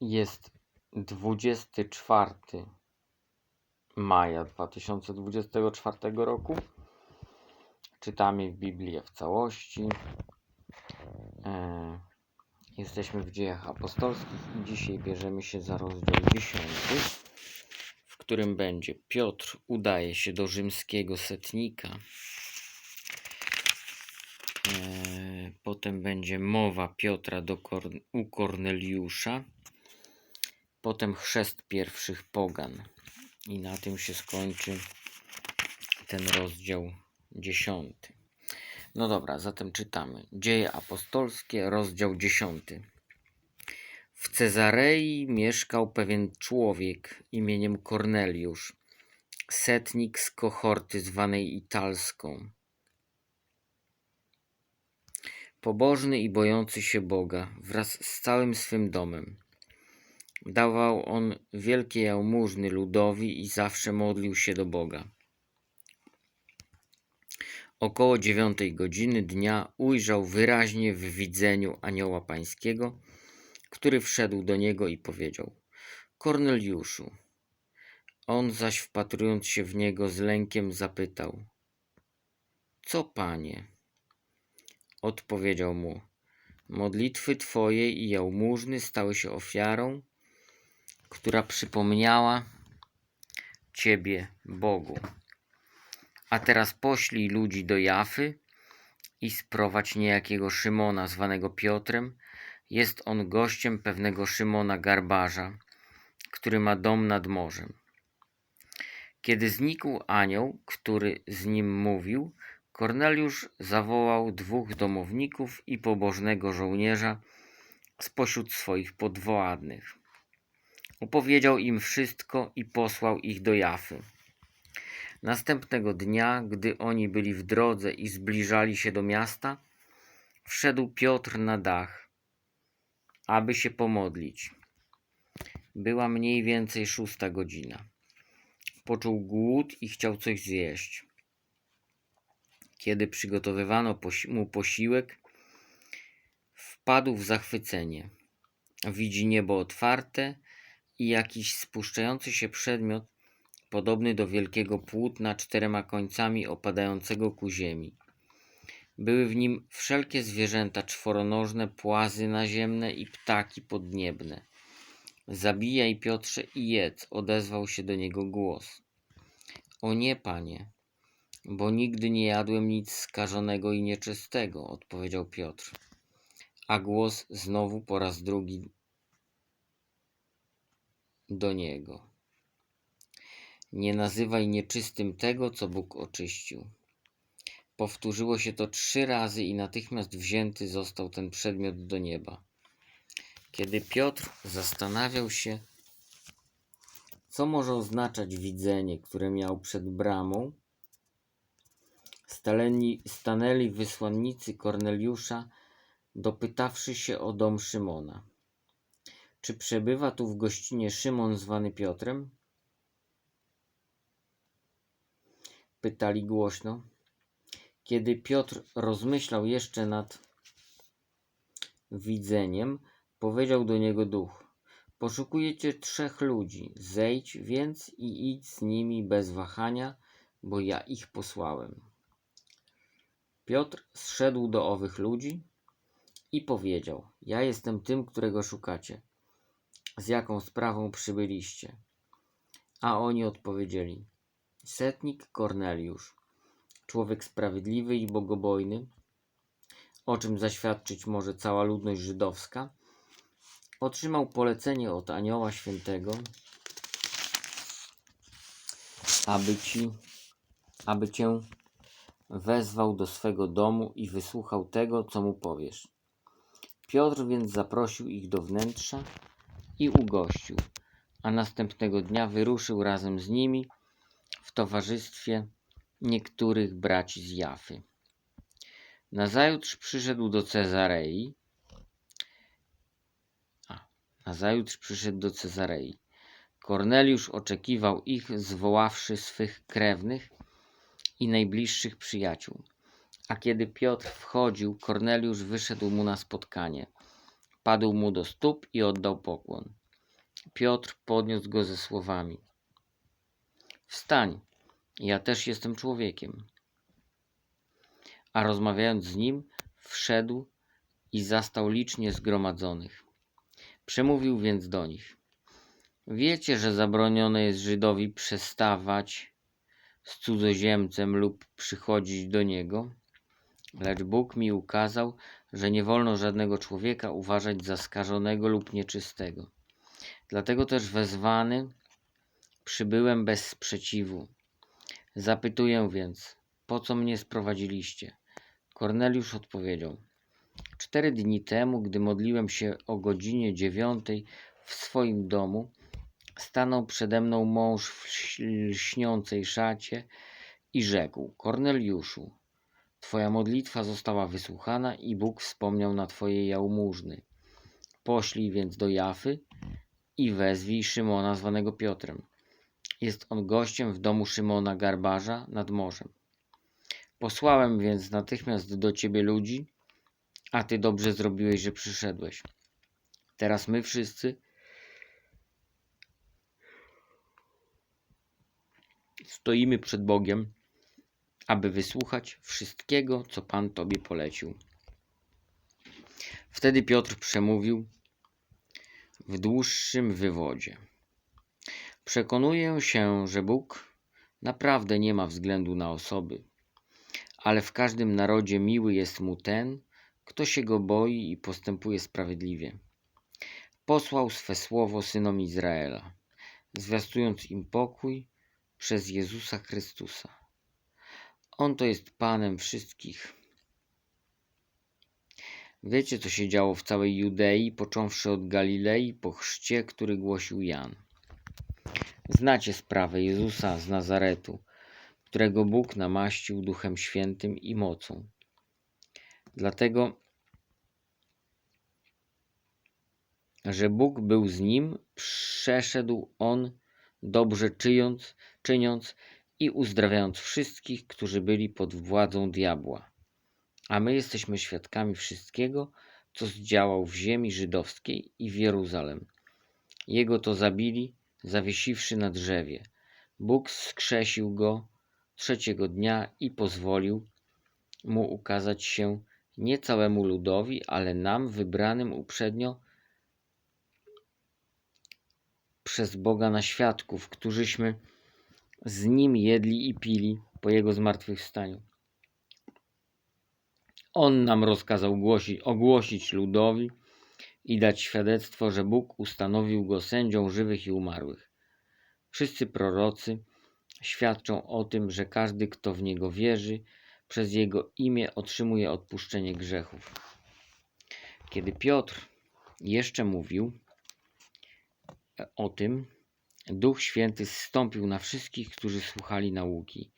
Jest 24 maja 2024 roku. Czytamy Biblię w całości. E, Jesteśmy w dziejach apostolskich i dzisiaj bierzemy się za rozdział 10, w którym będzie Piotr udaje się do rzymskiego setnika. E, Potem będzie mowa Piotra do Korn- u Korneliusza. Potem chrzest pierwszych pogan. I na tym się skończy ten rozdział dziesiąty. No dobra, zatem czytamy. Dzieje apostolskie, rozdział dziesiąty. W Cezarei mieszkał pewien człowiek imieniem Korneliusz, setnik z kohorty zwanej Italską. Pobożny i bojący się Boga wraz z całym swym domem. Dawał on wielkie jałmużny ludowi i zawsze modlił się do Boga. Około dziewiątej godziny dnia ujrzał wyraźnie w widzeniu anioła pańskiego, który wszedł do niego i powiedział: Korneliuszu. On zaś wpatrując się w niego z lękiem zapytał: Co panie? Odpowiedział mu: Modlitwy twoje i jałmużny stały się ofiarą, która przypomniała ciebie Bogu. A teraz poślij ludzi do Jafy i sprowadź niejakiego Szymona, zwanego Piotrem. Jest on gościem pewnego Szymona Garbarza, który ma dom nad morzem. Kiedy znikł anioł, który z nim mówił, Korneliusz zawołał dwóch domowników i pobożnego żołnierza spośród swoich podwładnych. Opowiedział im wszystko i posłał ich do Jafy. Następnego dnia, gdy oni byli w drodze i zbliżali się do miasta, wszedł Piotr na dach, aby się pomodlić. Była mniej więcej szósta godzina. Poczuł głód i chciał coś zjeść. Kiedy przygotowywano mu posiłek, wpadł w zachwycenie. Widzi niebo otwarte i jakiś spuszczający się przedmiot, podobny do wielkiego płótna czterema końcami opadającego ku ziemi. Były w nim wszelkie zwierzęta czworonożne, płazy naziemne i ptaki podniebne. Zabijaj, Piotrze, i jedz, odezwał się do niego głos. O nie, panie, bo nigdy nie jadłem nic skażonego i nieczystego, odpowiedział Piotr. A głos znowu po raz drugi do niego. Nie nazywaj nieczystym tego, co Bóg oczyścił. Powtórzyło się to trzy razy i natychmiast wzięty został ten przedmiot do nieba. Kiedy Piotr zastanawiał się, co może oznaczać widzenie, które miał przed bramą, staleni, stanęli wysłannicy Korneliusza, dopytawszy się o dom Szymona. Czy przebywa tu w gościnie Szymon zwany Piotrem? Pytali głośno. Kiedy Piotr rozmyślał jeszcze nad widzeniem, powiedział do niego duch: Poszukujecie trzech ludzi. Zejdź więc i idź z nimi bez wahania, bo ja ich posłałem. Piotr zszedł do owych ludzi i powiedział: Ja jestem tym, którego szukacie. Z jaką sprawą przybyliście? A oni odpowiedzieli: Setnik Korneliusz, człowiek sprawiedliwy i bogobojny, o czym zaświadczyć może cała ludność żydowska, otrzymał polecenie od Anioła Świętego, aby ci, aby cię wezwał do swego domu i wysłuchał tego, co mu powiesz. Piotr więc zaprosił ich do wnętrza i ugościł, a następnego dnia wyruszył razem z nimi w towarzystwie niektórych braci z Jafy. Nazajutrz przyszedł do Cezarei. A, nazajutrz przyszedł do Cezarei. Korneliusz oczekiwał ich, zwoławszy swych krewnych i najbliższych przyjaciół. A kiedy Piotr wchodził, Korneliusz wyszedł mu na spotkanie. Padł mu do stóp i oddał pokłon. Piotr podniósł go ze słowami: Wstań, ja też jestem człowiekiem. A rozmawiając z nim, wszedł i zastał licznie zgromadzonych. Przemówił więc do nich: Wiecie, że zabronione jest Żydowi przestawać z cudzoziemcem lub przychodzić do niego? Lecz Bóg mi ukazał, że nie wolno żadnego człowieka uważać za skażonego lub nieczystego. Dlatego też wezwany przybyłem bez sprzeciwu. Zapytuję więc, po co mnie sprowadziliście? Korneliusz odpowiedział: Cztery dni temu, gdy modliłem się o godzinie dziewiątej w swoim domu, stanął przede mną mąż w lśniącej szacie i rzekł: Korneliuszu, Twoja modlitwa została wysłuchana i Bóg wspomniał na Twojej jałmużny. Poślij więc do Jafy i wezwij Szymona zwanego Piotrem. Jest on gościem w domu Szymona Garbarza nad morzem. Posłałem więc natychmiast do ciebie ludzi, a ty dobrze zrobiłeś, że przyszedłeś. Teraz my wszyscy stoimy przed Bogiem, aby wysłuchać wszystkiego, co Pan Tobie polecił. Wtedy Piotr przemówił w dłuższym wywodzie. Przekonuję się, że Bóg naprawdę nie ma względu na osoby, ale w każdym narodzie miły jest mu ten, kto się go boi i postępuje sprawiedliwie. Posłał swe słowo synom Izraela, zwiastując im pokój przez Jezusa Chrystusa. On to jest Panem wszystkich. Wiecie, co się działo w całej Judei, począwszy od Galilei po chrzcie, który głosił Jan. Znacie sprawę Jezusa z Nazaretu, którego Bóg namaścił Duchem Świętym i mocą. Dlatego, że Bóg był z nim, przeszedł on dobrze czyniąc, czyniąc i uzdrawiając wszystkich, którzy byli pod władzą diabła. A my jesteśmy świadkami wszystkiego, co zdziałał w ziemi żydowskiej i w Jeruzalem. Jego to zabili, zawiesiwszy na drzewie. Bóg skrzesił go trzeciego dnia i pozwolił mu ukazać się nie całemu ludowi, ale nam, wybranym uprzednio przez Boga na świadków, którzyśmy z nim jedli i pili po jego zmartwychwstaniu. On nam rozkazał głosić, ogłosić ludowi i dać świadectwo, że Bóg ustanowił go sędzią żywych i umarłych. Wszyscy prorocy świadczą o tym, że każdy, kto w niego wierzy, przez jego imię otrzymuje odpuszczenie grzechów. Kiedy Piotr jeszcze mówił o tym, Duch Święty zstąpił na wszystkich, którzy słuchali nauki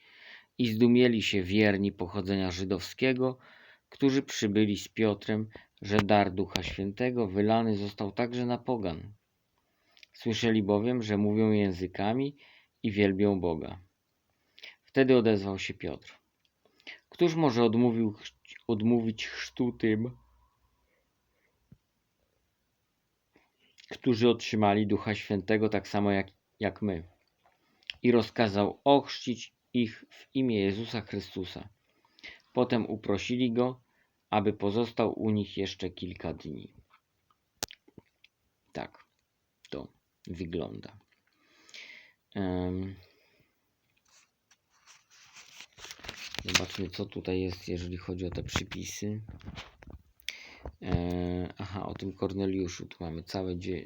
i zdumieli się wierni pochodzenia żydowskiego, którzy przybyli z Piotrem, że dar Ducha Świętego wylany został także na pogan. Słyszeli bowiem, że mówią językami i wielbią Boga. Wtedy odezwał się Piotr. Któż może odmówił, odmówić chrztu tym, którzy otrzymali Ducha Świętego tak samo jak, jak my? I rozkazał ochrzcić ich w imię Jezusa Chrystusa. Potem uprosili go, aby pozostał u nich jeszcze kilka dni. Tak to wygląda. Zobaczmy, co tutaj jest, jeżeli chodzi o te przypisy. E, aha, o tym Korneliuszu. Tu mamy całe dzie-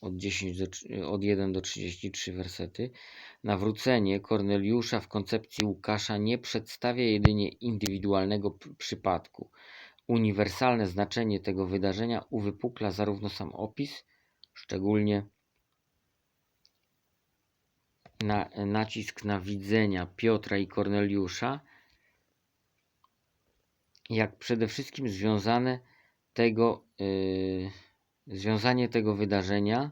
od, 10 do, od 1 do 33 wersety. Nawrócenie Korneliusza w koncepcji Łukasza nie przedstawia jedynie indywidualnego przypadku. Uniwersalne znaczenie tego wydarzenia uwypukla zarówno sam opis, szczególnie na, nacisk na widzenia Piotra i Korneliusza, jak przede wszystkim związane tego, yy, związanie tego wydarzenia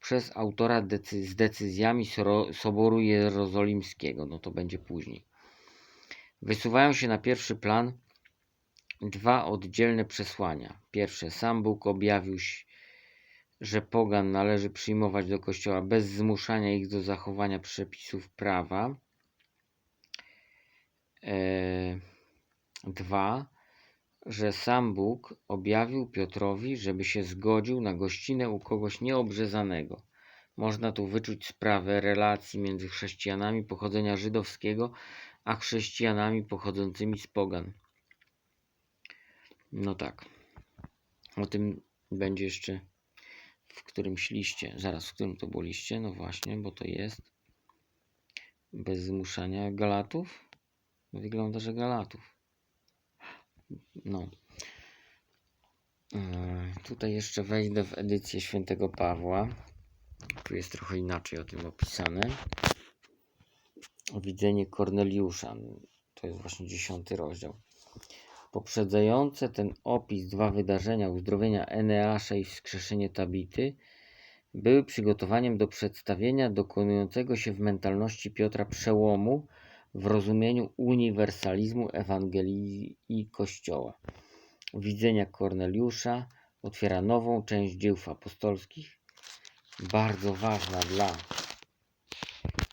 przez autora decy- z decyzjami Soboru Jerozolimskiego. No to będzie później. Wysuwają się na pierwszy plan dwa oddzielne przesłania. Pierwsze, sam Bóg objawił, że pogan należy przyjmować do kościoła bez zmuszania ich do zachowania przepisów prawa. E, Dwa, że sam Bóg objawił Piotrowi, żeby się zgodził na gościnę u kogoś nieobrzezanego. Można tu wyczuć sprawę relacji między chrześcijanami pochodzenia żydowskiego, a chrześcijanami pochodzącymi z pogan. No tak. O tym będzie jeszcze w którymś liście. Zaraz, w którym to było liście? No właśnie, bo to jest bez zmuszania Galatów. Wygląda, że Galatów. No. E, Tutaj jeszcze wejdę w edycję świętego Pawła. Tu jest trochę inaczej o tym opisane. Widzenie Korneliusza. To jest właśnie dziesiąty rozdział. Poprzedzające ten opis dwa wydarzenia uzdrowienia Eneasza i wskrzeszenie Tabity były przygotowaniem do przedstawienia dokonującego się w mentalności Piotra przełomu w rozumieniu uniwersalizmu Ewangelii i Kościoła. Widzenia Korneliusza otwiera nową część dzieł apostolskich, bardzo ważna dla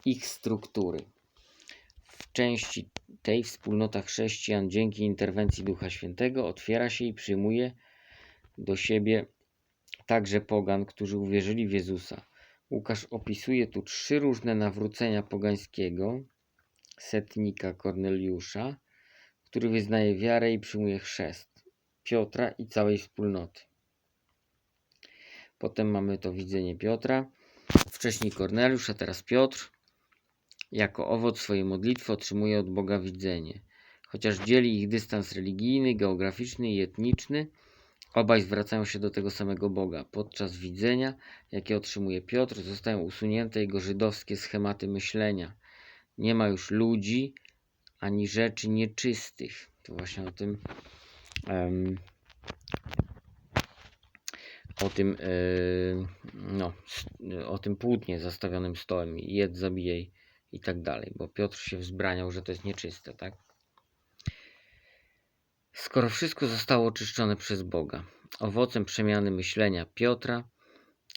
ich struktury. W części tej wspólnota chrześcijan dzięki interwencji Ducha Świętego otwiera się i przyjmuje do siebie także pogan, którzy uwierzyli w Jezusa. Łukasz opisuje tu trzy różne nawrócenia pogańskiego setnika Korneliusza, który wyznaje wiarę i przyjmuje chrzest Piotra i całej wspólnoty. Potem mamy to widzenie Piotra, wcześniej Korneliusz, a teraz Piotr. Jako owoc swojej modlitwy otrzymuje od Boga widzenie. Chociaż dzieli ich dystans religijny, geograficzny i etniczny, obaj zwracają się do tego samego Boga. Podczas widzenia, jakie otrzymuje Piotr, zostają usunięte jego żydowskie schematy myślenia. Nie ma już ludzi ani rzeczy nieczystych. To właśnie o tym. em, o tym, yy, no, o tym płótnie zastawionym stołem, jedz, zabijaj i tak dalej, bo Piotr się wzbraniał, że to jest nieczyste, tak? Skoro wszystko zostało oczyszczone przez Boga, owocem przemiany myślenia Piotra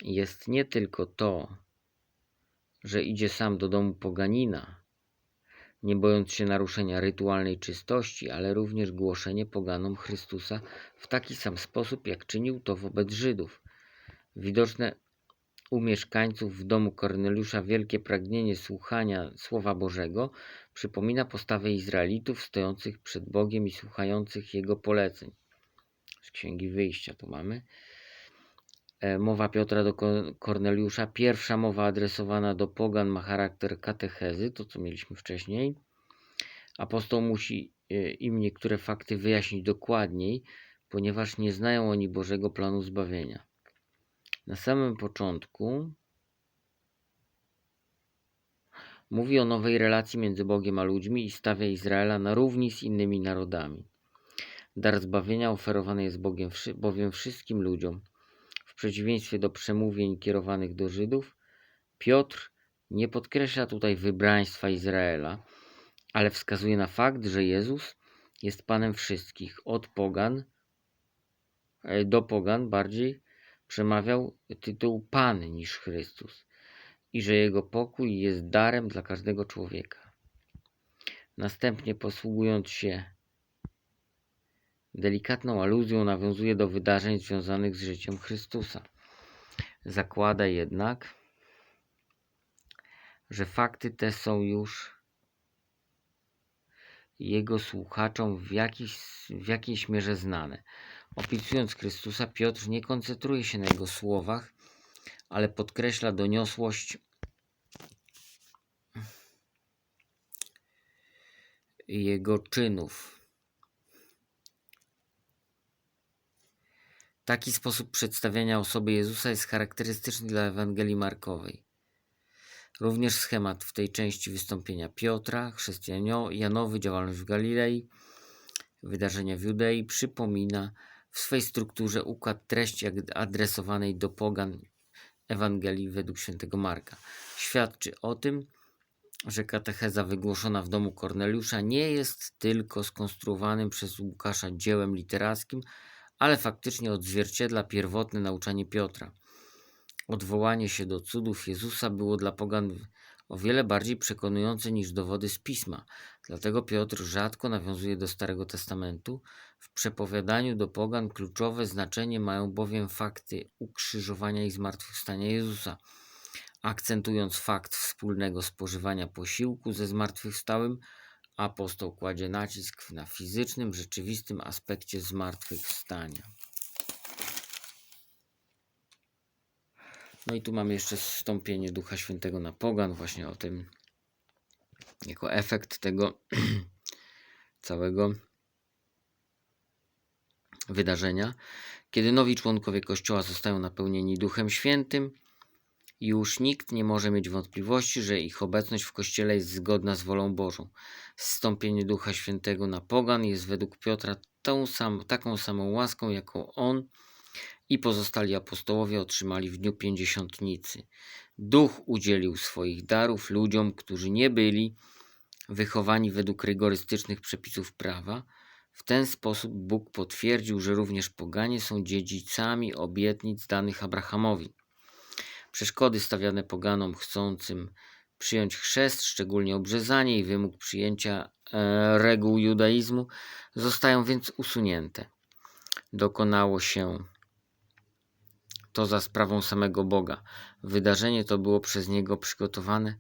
jest nie tylko to, że idzie sam do domu poganina, nie bojąc się naruszenia rytualnej czystości, ale również głoszenie poganom Chrystusa w taki sam sposób, jak czynił to wobec Żydów. Widoczne u mieszkańców w domu Korneliusza wielkie pragnienie słuchania Słowa Bożego przypomina postawę Izraelitów stojących przed Bogiem i słuchających Jego poleceń. Z Księgi Wyjścia tu mamy. E, Mowa Piotra do Ko- Korneliusza, pierwsza mowa adresowana do pogan ma charakter katechezy, to co mieliśmy wcześniej. Apostoł musi e, im niektóre fakty wyjaśnić dokładniej, ponieważ nie znają oni Bożego planu zbawienia. Na samym początku mówi o nowej relacji między Bogiem a ludźmi i stawia Izraela na równi z innymi narodami. Dar zbawienia oferowany jest Bogiem, bowiem wszystkim ludziom. W przeciwieństwie do przemówień kierowanych do Żydów, Piotr nie podkreśla tutaj wybraństwa Izraela, ale wskazuje na fakt, że Jezus jest Panem wszystkich, od pogan e, do pogan bardziej przemawiał tytuł Pan niż Chrystus i że Jego pokój jest darem dla każdego człowieka. Następnie posługując się delikatną aluzją nawiązuje do wydarzeń związanych z życiem Chrystusa. Zakłada jednak, że fakty te są już jego słuchaczom w, jakiś, w jakiejś mierze znane. Opisując Chrystusa, Piotr nie koncentruje się na jego słowach, ale podkreśla doniosłość jego czynów. Taki sposób przedstawiania osoby Jezusa jest charakterystyczny dla Ewangelii Markowej. Również schemat w tej części wystąpienia Piotra, chrześcijan Janowy, działalność w Galilei, wydarzenia w Judei przypomina w swej strukturze układ treści adresowanej do pogan Ewangelii według świętego Marka. Świadczy o tym, że katecheza wygłoszona w domu Korneliusza nie jest tylko skonstruowanym przez Łukasza dziełem literackim, ale faktycznie odzwierciedla pierwotne nauczanie Piotra. odwołanie się do cudów Jezusa było dla pogan o wiele bardziej przekonujące niż dowody z pisma. Dlatego Piotr rzadko nawiązuje do Starego Testamentu. W przepowiadaniu do pogan kluczowe znaczenie mają bowiem fakty ukrzyżowania i zmartwychwstania Jezusa. Akcentując fakt wspólnego spożywania posiłku ze zmartwychwstałym, apostoł kładzie nacisk na fizycznym, rzeczywistym aspekcie zmartwychwstania. No i tu mamy jeszcze zstąpienie Ducha Świętego na pogan, właśnie o tym, jako efekt tego całego wydarzenia. Kiedy nowi członkowie Kościoła zostają napełnieni Duchem Świętym, już nikt nie może mieć wątpliwości, że ich obecność w Kościele jest zgodna z wolą Bożą. Zstąpienie Ducha Świętego na pogan jest według Piotra tą sam, taką samą łaską, jaką on i pozostali apostołowie otrzymali w dniu pięćdziesiątnicy. Duch udzielił swoich darów ludziom, którzy nie byli wychowani według rygorystycznych przepisów prawa. W ten sposób Bóg potwierdził, że również poganie są dziedzicami obietnic danych Abrahamowi. Przeszkody stawiane poganom chcącym przyjąć chrzest, szczególnie obrzezanie i wymóg przyjęcia e, reguł judaizmu, zostają więc usunięte. Dokonało się to za sprawą samego Boga. Wydarzenie to było przez Niego przygotowane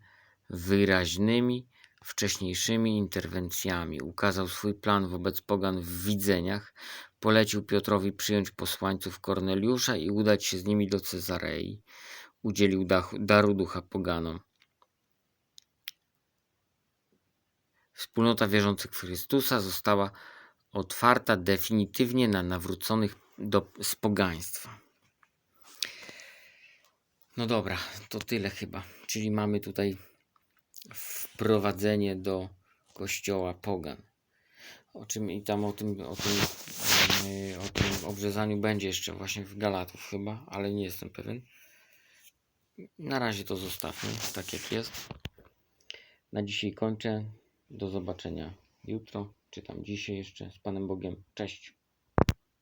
wyraźnymi, wcześniejszymi interwencjami. Ukazał swój plan wobec pogan w widzeniach, polecił Piotrowi przyjąć posłańców Korneliusza i udać się z nimi do Cezarei. Udzielił daru ducha poganom. Wspólnota wierzących w Chrystusa została otwarta definitywnie na nawróconych do, z pogaństwa. No dobra, to tyle chyba. Czyli mamy tutaj wprowadzenie do kościoła pogan. O czym i tam o tym, o tym, yy, o tym obrzezaniu będzie jeszcze właśnie w Galatów chyba, ale nie jestem pewien. Na razie to zostawmy tak jak jest. Na dzisiaj kończę. Do zobaczenia jutro, czy tam dzisiaj jeszcze z Panem Bogiem. Cześć.